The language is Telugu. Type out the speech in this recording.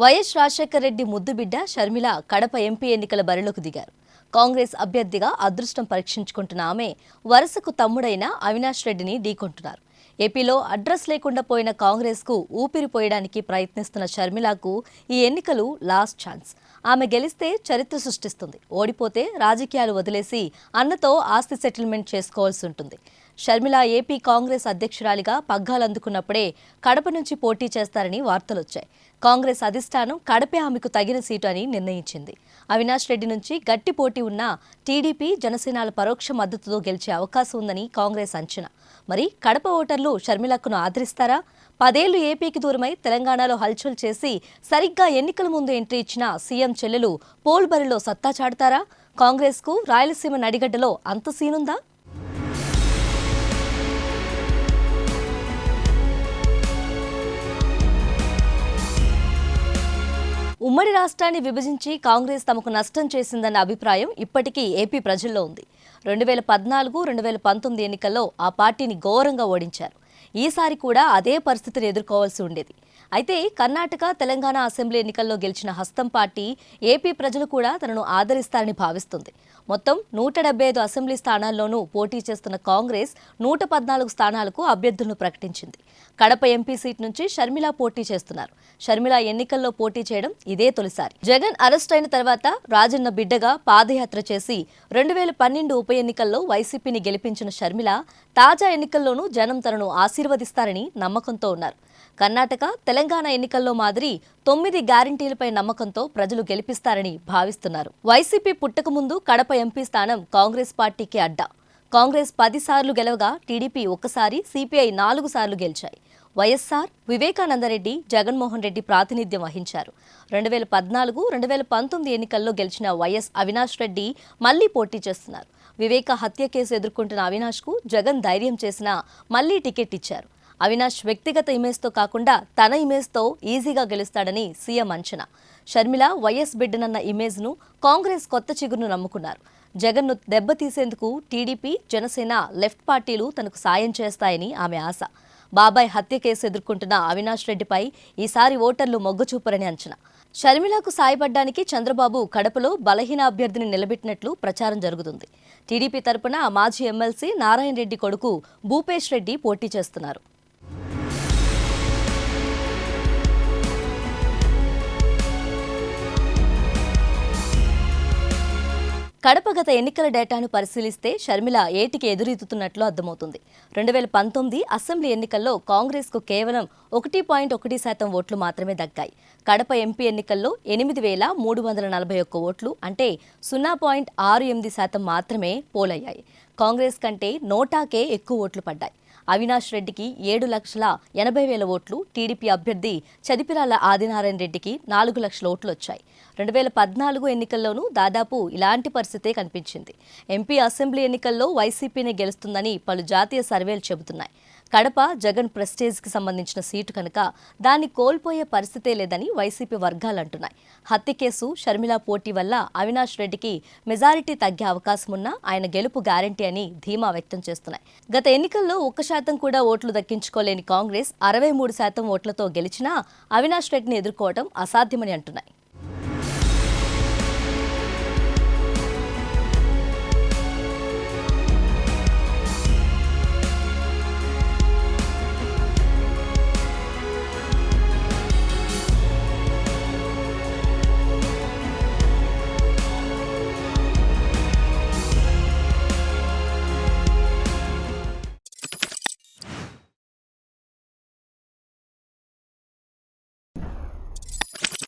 వైఎస్ రాజశేఖర రెడ్డి ముద్దుబిడ్డ షర్మిల కడప ఎంపీ ఎన్నికల బరిలోకి దిగారు. కాంగ్రెస్ అభ్యర్థిగా అదృష్టం పరీక్షించుకుంటున్న ఆమె వరుసకు తమ్ముడైన అవినాష్ రెడ్డిని ఢీకొంటున్నారు. ఏపీలో అడ్రస్ లేకుండా పోయిన కాంగ్రెస్కు ఊపిరి పోయడానికి ప్రయత్నిస్తున్న షర్మిలకు ఈ ఎన్నికలు లాస్ట్ ఛాన్స్. ఆమె గెలిస్తే చరిత్ర సృష్టిస్తుంది. ఓడిపోతే రాజకీయాలు వదిలేసి అన్నతో ఆస్తి సెటిల్మెంట్ చేసుకోవాల్సి ఉంటుంది. షర్మిల ఏపీ కాంగ్రెస్ అధ్యక్షురాలిగా పగ్గాలందుకున్నప్పుడే కడప నుంచి పోటీ చేస్తారని వార్తలొచ్చాయి. కాంగ్రెస్ అధిష్టానం కడపే ఆమెకు తగిన సీటు అని నిర్ణయించింది. అవినాష్ రెడ్డి నుంచి గట్టి పోటీ ఉన్న టీడీపీ జనసేనల పరోక్ష మద్దతుతో గెలిచే అవకాశం ఉందని కాంగ్రెస్ అంచనా. మరి కడప ఓటర్లు షర్మిలకును ఆదరిస్తారా? పదేళ్ళు ఏపీకి దూరమై తెలంగాణలో హల్చల్ చేసి సరిగ్గా ఎన్నికల ముందు ఎంట్రీ ఇచ్చిన సీఎం చెల్లెలు పోల్ బరిలో సత్తా చాడతారా కాంగ్రెస్కు రాయలసీమ నడిగడ్డలో అంత సీనుందా? ఉమ్మడి రాష్ట్రాన్ని విభజించి కాంగ్రెస్ తమకు నష్టం చేసిందన్న అభిప్రాయం ఇప్పటికీ ఏపీ ప్రజల్లో ఉంది. రెండు వేల పద్నాలుగు రెండు వేల పంతొమ్మిది ఎన్నికల్లో ఆ పార్టీని ఘోరంగా ఓడించారు. ఈసారి కూడా అదే పరిస్థితిని ఎదుర్కోవాల్సి ఉండేది. అయితే కర్ణాటక తెలంగాణ అసెంబ్లీ ఎన్నికల్లో గెలిచిన హస్తం పార్టీ ఏపీ ప్రజలు కూడా తనను ఆదరిస్తారని భావిస్తుంది. మొత్తం నూట డెబ్బై ఐదు అసెంబ్లీ స్థానాల్లోనూ పోటీ చేస్తున్న కాంగ్రెస్ నూట పద్నాలుగు స్థానాలకు అభ్యర్థులను ప్రకటించింది. కడప ఎంపీ సీట్ నుంచి షర్మిల పోటీ చేస్తున్నారు. షర్మిల ఎన్నికల్లో పోటీ చేయడం ఇదే తొలిసారి. జగన్ అరెస్ట్ అయిన తర్వాత రాజన్న బిడ్డగా పాదయాత్ర చేసి రెండు వేల పన్నెండు ఉప ఎన్నికల్లో వైసీపీని గెలిపించిన షర్మిల తాజా ఎన్నికల్లోనూ జనం తనను ఆశీర్వదిస్తారని నమ్మకంతో ఉన్నారు. కర్ణాటక తెలంగాణ ఎన్నికల్లో మాదిరి తొమ్మిది గ్యారంటీలపై నమ్మకంతో ప్రజలు గెలిపిస్తారని భావిస్తున్నారు. వైసీపీ పుట్టకముందు కడప ఎంపీ స్థానం కాంగ్రెస్ పార్టీకి అడ్డా. కాంగ్రెస్ పది సార్లు గెలవగా టీడీపీ ఒక్కసారి సిపిఐ నాలుగు సార్లు గెలిచాయి. వైఎస్ఆర్ వివేకానందరెడ్డి జగన్మోహన్ రెడ్డి ప్రాతినిధ్యం వహించారు. రెండు వేల పద్నాలుగు రెండు వేల పంతొమ్మిది ఎన్నికల్లో గెలిచిన వైఎస్ అవినాష్ రెడ్డి మళ్ళీ పోటీ చేస్తున్నారు. వివేక హత్య కేసు ఎదుర్కొంటున్న అవినాష్కు జగన్ ధైర్యం చేసినా మళ్ళీ టికెట్ ఇచ్చారు. అవినాష్ వ్యక్తిగత ఇమేజ్తో కాకుండా తన ఇమేజ్తో ఈజీగా గెలుస్తాడని సీఎం అంచనా. షర్మిల వైఎస్ బిడ్డనన్న ఇమేజ్ను కాంగ్రెస్ కొత్త చిగురును నమ్ముకున్నారు. జగన్ను దెబ్బతీసేందుకు టీడీపీ జనసేన లెఫ్ట్ పార్టీలు తనకు సాయం చేస్తాయని ఆమె ఆశ. బాబాయ్ హత్య కేసు ఎదుర్కొంటున్న అవినాష్ రెడ్డిపై ఈసారి ఓటర్లు మొగ్గు చూపరని అంచనా. షర్మిలకు సాయపడ్డానికి చంద్రబాబు కడపలో బలహీన అభ్యర్థిని నిలబెట్టినట్లు ప్రచారం జరుగుతుంది. టీడీపీ తరపున మాజీ ఎమ్మెల్సీ నారాయణ రెడ్డి కొడుకు భూపేష్ రెడ్డి పోటీ చేస్తున్నారు. కడప గత ఎన్నికల డేటాను పరిశీలిస్తే షర్మిల ఏటికి ఎదురెత్తుతున్నట్లు అర్థమవుతుంది. రెండు వేల పంతొమ్మిది అసెంబ్లీ ఎన్నికల్లో కాంగ్రెస్కు కేవలం ఒకటి పాయింట్ ఒకటి శాతం ఓట్లు మాత్రమే దక్కాయి. కడప ఎంపీ ఎన్నికల్లో ఎనిమిది వేల మూడు వందల నలభై ఒక్క ఓట్లు అంటే సున్నా పాయింట్ ఆరు ఎనిమిది శాతం మాత్రమే పోలయ్యాయి. కాంగ్రెస్ కంటే నోటాకే ఎక్కువ ఓట్లు పడ్డాయి. అవినాష్ రెడ్డికి ఏడు లక్షల ఎనభై వేల ఓట్లు టీడీపీ అభ్యర్థి చదిపిరాల ఆదినారాయణ రెడ్డికి నాలుగు లక్షల ఓట్లు వచ్చాయి. రెండు వేల పద్నాలుగు ఎన్నికల్లోనూ దాదాపు ఇలాంటి పరిస్థితే కనిపించింది. ఎంపీ అసెంబ్లీ ఎన్నికల్లో వైసీపీనే గెలుస్తుందని పలు జాతీయ సర్వేలు చెబుతున్నాయి. కడప జగన్ ప్రెస్టేజ్కి సంబంధించిన సీటు కనుక దాన్ని కోల్పోయే పరిస్థితే లేదని వైసీపీ వర్గాలు అంటున్నాయి. హత్య కేసు షర్మిల పోటీ వల్ల అవినాష్ రెడ్డికి మెజారిటీ తగ్గే అవకాశం ఉన్నా ఆయన గెలుపు గ్యారంటీ అని ధీమా వ్యక్తం చేస్తున్నాయి. గత ఎన్నికల్లో ఒక్క శాతం కూడా ఓట్లు దక్కించుకోలేని కాంగ్రెస్ అరవై మూడు శాతం ఓట్లతో గెలిచినా అవినాష్ రెడ్డిని ఎదుర్కోవడం అసాధ్యమని అంటున్నాయి.